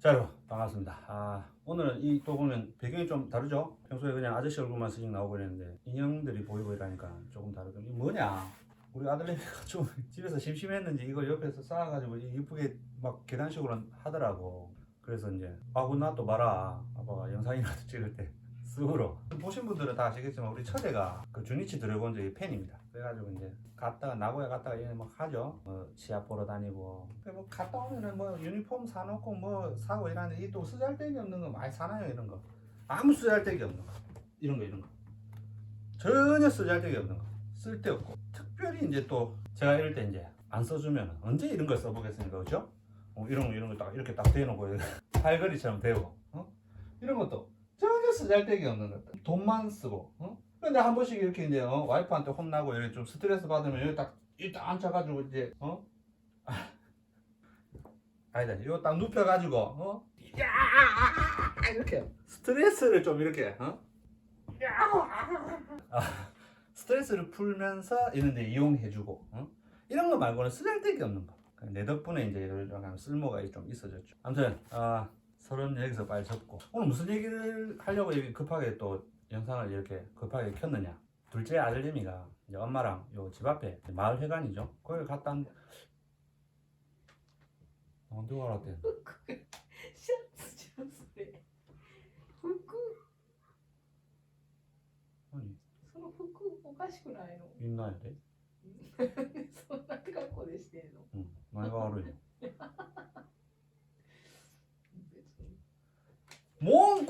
자 여러분 반갑습니다. 아 오늘은 이 또 보면 배경이 좀 다르죠? 평소에 그냥 아저씨 얼굴만 스씩 나오고 그랬는데 인형들이 보이고 이러니까 조금 이게 뭐냐? 우리 아들내미가 좀 집에서 심심했는지 이걸 옆에서 쌓아가지고 이쁘게 막 계단식으로 하더라고. 그래서 이제 아구 나또 봐라. 아빠가 영상이라도 찍을 때. 쑥으로. 보신 분들은 다 아시겠지만 우리 처제가 그 주니치 드래곤즈의 팬입니다 그래가지고 이제 갔다가 나고야 갔다가 이제 막 하죠. 뭐 시합 보러 다니고. 뭐 갔다 오면은 뭐 유니폼 사놓고 뭐 사고 이러는데 이또 쓰잘데기 없는 거 많이 사나요 이런 거. 아무 쓰잘데기 없는 거. 이런 거 이런 거. 전혀 쓰잘데기 없는 거. 쓸데없고. 특별히 이제 또 제가 이럴 때 이제 안 써주면 언제 이런 걸 써보겠습니까 그죠? 어, 이런 거 이런 거 딱 이렇게 딱 대놓고 팔걸이처럼 대고 어? 이런 것도 전혀 쓰잘데기 없는 것들 돈만 쓰고 어? 근데 한 번씩 이렇게 이제 어? 와이프한테 혼나고 이렇게 좀 스트레스 받으면 여기 딱 일단 앉아가지고 이제 어? 아, 아니다 이거 딱 눕혀가지고 어? 야 이렇게 스트레스를 좀 이렇게 어? 아, 스트레스를 풀면서 이런데 이용해주고 어? 이런 거 말고는 쓰잘데기 없는 거. 내 덕분에 이제 이런 쓸모가 좀 있어졌죠. 아무튼 아 서른 여기서 빨리 접고 오늘 무슨 얘기를 하려고 급하게 또 영상을 이렇게 급하게 켰느냐. 둘째 아들내미가 이제 엄마랑 요 집 앞에 마을 회관이죠. 거기 갔다 왔는데 어, 누가 알았대? シャツじゃんそれ服 아니 その服おかしくないの 있나야 돼? そんな格好でしてんの 응. 나이가 알아요. 文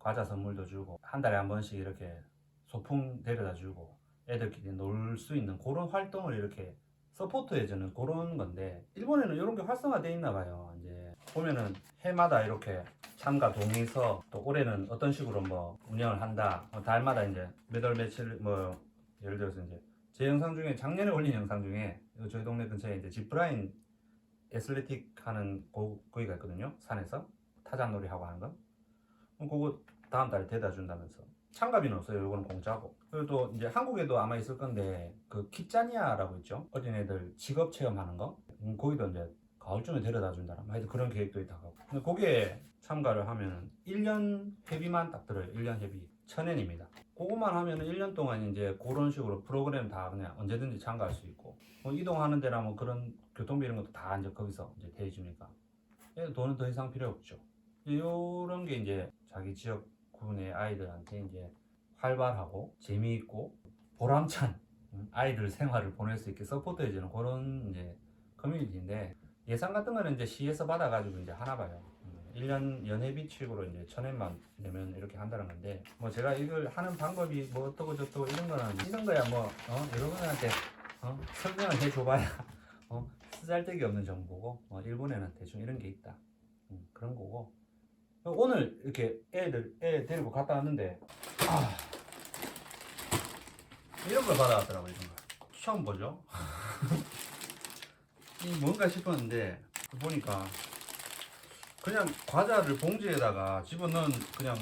과자 선물도 주고 한 달에 한 번씩 이렇게 소풍 데려다 주고 애들끼리 놀 수 있는 그런 활동을 이렇게 서포트해주는 그런 건데 일본에는 이런 게 활성화돼 있나 봐요. 이제 보면은 해마다 이렇게 참가 동의서 또 올해는 어떤 식으로 뭐 운영을 한다. 뭐 달마다 이제 몇 월 며칠 뭐 예를 들어서 이제 제 영상 중에 작년에 올린 영상 중에 저희 동네 근처에 이제 지프라인 애슬레틱 하는 고, 거기가 있거든요. 산에서 타잔놀이 하고 하는 거. 그거 다음 달에 대다 준다면서. 참가비는 없어요. 이거는 공짜고. 그리고 또 이제 한국에도 아마 있을 건데 그 키짜니아라고 있죠. 어린애들 직업 체험하는 거. 음, 거기도 이제 가을쯤에 데려다 준다라. 하여튼 그런 계획도 있다고. 근데 거기에 참가를 하면 1년 회비만 딱 들어요. 1년 회비. 천엔입니다. 그것만 하면은 1년 동안 이제 그런 식으로 프로그램 다 그냥 언제든지 참가할 수 있고 뭐 이동하는 뭐 그런 교통비 이런 것도 다 이제 거기서 이제 대해주니까 얘 돈은 더 이상 필요 없죠. 이런 게 이제 자기 지역 군의 아이들한테 이제 활발하고 재미있고 보람찬 음, 아이들 생활을 보낼 수 있게 서포트해주는 그런 이제 커뮤니티인데 예산 같은 거는 이제 시에서 받아가지고 이제 하나 봐요. 음, 1년 연회비 취급으로 이제 천엔만 내면 이렇게 한다는 건데 뭐 제가 이걸 하는 방법이 뭐 어떠고 저떠고 이런 거는 이런 거야 뭐 어? 여러분한테 어? 설명을 해줘봐야 어? 쓰잘데기 없는 정보고 어, 일본에는 대충 이런 게 있다 음, 그런 거고 오늘 이렇게 애들 애 데리고 갔다 왔는데 아, 이런 걸 받아왔더라고요 이런 걸. 처음 보죠? 이 뭔가 싶었는데 보니까 그냥 과자를 봉지에다가 집어넣은 그냥,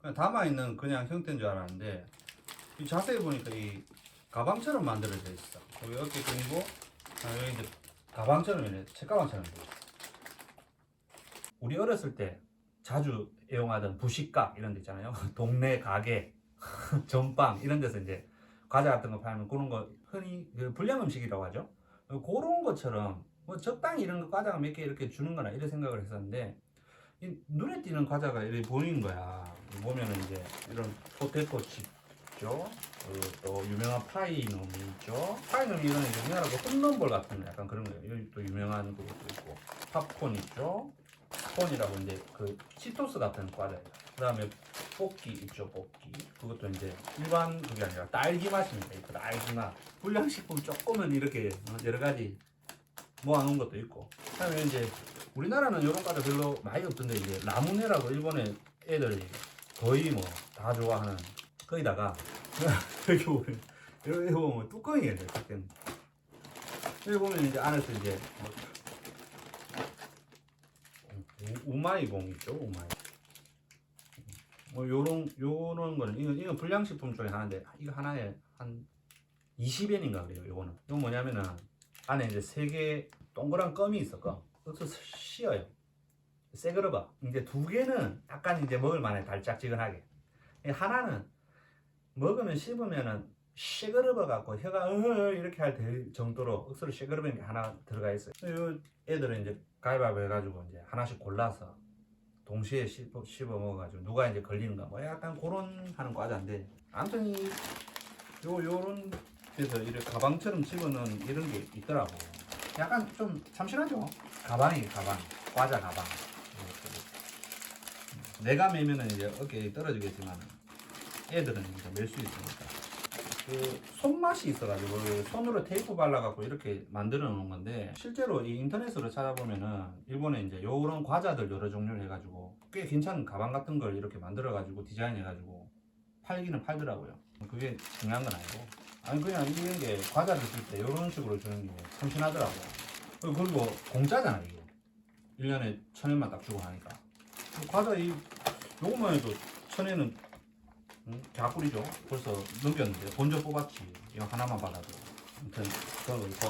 그냥 담아있는 그냥 형태인 줄 알았는데 이 자세히 보니까 이 가방처럼 만들어져 있어. 여기 어깨끈이고 아, 여기 이제 가방처럼 이래 책가방처럼 우리 어렸을 때 자주 애용하던 부식각 이런 데 있잖아요. 동네 가게 전빵 이런 데서 이제 과자 같은 거 팔면 그런 거 흔히 그 불량 음식이라고 하죠. 그런 것처럼 뭐 적당히 이런 거 과자가 몇 개 이렇게 주는 거나 이런 생각을 했었는데 이 눈에 띄는 과자가 이렇게 보이는 거야. 보면은 이제 이런 포테토 칩 있죠. 그또 유명한 파이 놈이 있죠. 파이 놈이 이거는 이제 우리나라고 홈런볼 같은 약간 그런 거예요. 또 유명한 그것도 있고. 팝콘 있죠 콘이라고 이제 그 치토스 같은 과자예요. 그 다음에 뽑기 있죠 뽑기 그것도 이제 일반 그게 아니라 딸기 맛입니다. 그 딸기 맛 불량식품 조금은 이렇게 어, 여러 가지 모아놓은 것도 있고. 그다음에 이제 우리나라는 이런 과자 별로 많이 없던데 이제 라무네라고 일본의 애들이 거의 뭐 다 좋아하는 거기다가 여기 보면 여기 보면 뚜껑이에요 뚜껑. 여기 보면 이제 안에서 이제 뭐 우- 우마이봉 있죠 우마이 뭐 요런 요런 거는 이거 이거 불량식품 중에 하나인데 이거 하나에 한 20엔인가 그래요 요거는. 이건 뭐냐면은 안에 이제 세 개 동그란 껌이 껌 그래서 씌어요. 새그러봐 이제 두 개는 약간 이제 먹을 만해 달짝지근하게. 이 하나는 먹으면 씹으면은 쉐그러버 갖고 혀가 으 이렇게 할될 정도로 억수로 쉐그러버인 게 하나 들어가 있어요. 요 애들은 이제 가위바위보 해가지고 이제 하나씩 골라서 동시에 씹어, 씹어 먹어가지고 누가 이제 걸리는가 뭐 약간 그런 하는 과자인데 아무튼 이요 요런 데서 이렇게 가방처럼 집어넣은 이런 게 있더라고. 약간 좀 참신하죠? 가방이 가방 과자 가방. 내가 매면은 이제 어깨에 떨어지겠지만 애들은 이제 멜 수 있으니까 그 손맛이 있어가지고 손으로 테이프 발라갖고 이렇게 만들어 놓은 건데 실제로 이 인터넷으로 찾아보면은 일본에 이제 요런 과자들 여러 종류를 해가지고 꽤 괜찮은 가방 같은 걸 이렇게 만들어가지고 디자인해가지고 팔기는 팔더라고요. 그게 중요한 건 아니고. 아니 그냥 이런 게 과자를 쓸때 이런 식으로 주는 게 참신하더라고요. 그리고 공짜잖아 이게. 1년에 천 원만 딱 주고 하니까. 과자 이 요것만 해도 천 원은 음, 개꿀이죠. 벌써 넘겼는데 본전 뽑았지. 이거 하나만 받아도. 아무튼 그거 있고.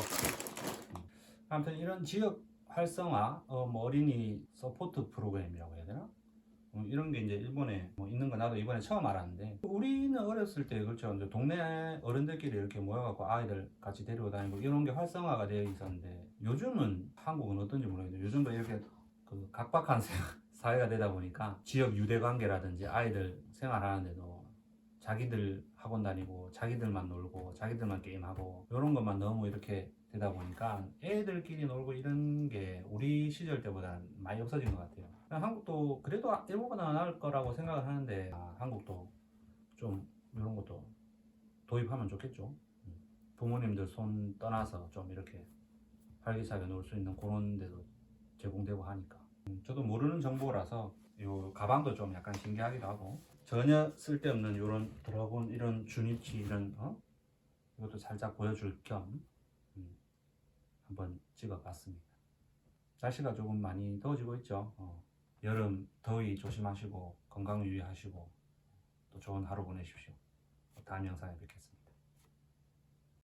음. 아무튼 이런 지역 활성화, 어, 뭐 어린이 서포트 프로그램이라고 해야 되나? 음, 이런 게 이제 일본에 뭐 있는 거 나도 이번에 처음 알았는데 우리는 어렸을 때 그렇죠 이제 동네 어른들끼리 이렇게 모여갖고 아이들 같이 데리고 다니고 이런 게 활성화가 되어 있었는데 요즘은 한국은 어떤지 모르겠는데 요즘도 이렇게 그 각박한 세- 사회가 되다 보니까 지역 유대 관계라든지 아이들 생활하는데도 자기들 학원 다니고 자기들만 놀고 자기들만 게임하고 이런 것만 너무 이렇게 되다 보니까 애들끼리 놀고 이런 게 우리 시절 때보다는 많이 없어진 것 같아요. 한국도 그래도 일본보다 나을 거라고 생각을 하는데 아, 한국도 좀 이런 것도 도입하면 좋겠죠. 음. 부모님들 손 떠나서 좀 이렇게 활기차게 놀 수 있는 그런 데도 제공되고 하니까. 음, 저도 모르는 정보라서 요 가방도 좀 약간 신기하기도 하고 전혀 쓸데없는 이런 드라곤 이런 주니치 이런 어 이것도 살짝 보여줄 겸 음, 한번 찍어봤습니다. 날씨가 조금 많이 더워지고 있죠. 어, 여름 더위 조심하시고 건강 유의하시고 또 좋은 하루 보내십시오. 다음 영상에 뵙겠습니다.